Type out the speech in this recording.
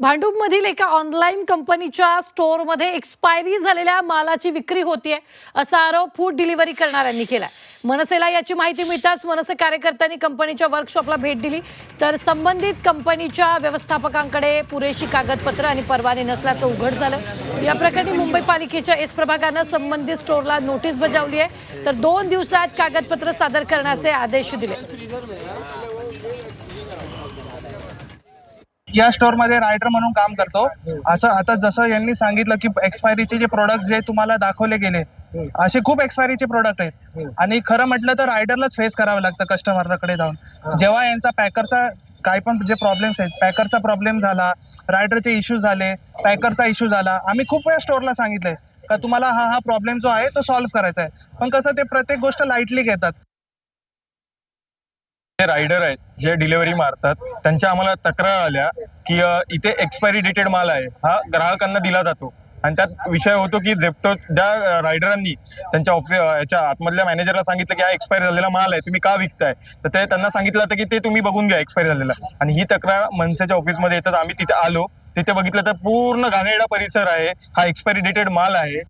भांडूपमधील एका ऑनलाईन कंपनीच्या स्टोअरमध्ये एक्सपायरी झालेल्या मालाची विक्री होतीये असा आरोप फूड डिलिव्हरी करणाऱ्यांनी केलाय. मनसेला याची माहिती मिळताच मनसे कार्यकर्त्यांनी कंपनीच्या वर्कशॉपला भेट दिली. तर संबंधित कंपनीच्या व्यवस्थापकांकडे पुरेशी कागदपत्र आणि परवाने नसल्याचं उघड झालं. या प्रकरणी मुंबई पालिकेच्या एस प्रभागानं संबंधित स्टोअरला नोटीस बजावली आहे तर दोन दिवसात कागदपत्र सादर करण्याचे आदेश दिले. या स्टोअरमध्ये रायडर म्हणून काम करतो. असं आता जसं यांनी सांगितलं की एक्सपायरीचे जे प्रोडक्ट जे तुम्हाला दाखवले गेले असे खूप एक्सपायरीचे प्रोडक्ट आहेत. आणि खरं म्हटलं तर रायडरलाच फेस करावं लागतं कस्टमरकडे जाऊन. जेव्हा यांचा पॅकरचा काय पण जे प्रॉब्लेम्स आहेत पॅकरचा प्रॉब्लेम झाला रायडरचे इश्यू झाले पॅकरचा इश्यू झाला आम्ही खूप वेळा स्टोअरला सांगितलंय का तुम्हाला हा हा प्रॉब्लेम जो आहे तो सॉल्व्ह करायचा आहे. पण कसं ते प्रत्येक गोष्ट लाईटली घेतात. जे रायडर आहेत जे डिलिव्हरी मारतात त्यांच्या आम्हाला तक्रार आल्या की इथे एक्सपायरी डेटेड माल आहे. हा ग्राहकांना दिला जातो. आणि त्यात विषय होतो की झेप्टो त्या रायडरांनी त्यांच्या ऑफिस याच्या आतमधल्या मॅनेजरला सांगितलं की हा एक्सपायर झालेला माल आहे तुम्ही का विकताय? तर ते त्यांना सांगितलं होतं की ते तुम्ही बघून घ्या एक्सपायर झालेला. आणि ही तक्रार मनसेच्या ऑफिसमध्ये येतात. आम्ही तिथे आलो तिथे बघितलं तर पूर्ण घाणेरडा परिसर आहे. हा एक्सपायरी डेटेड माल आहे.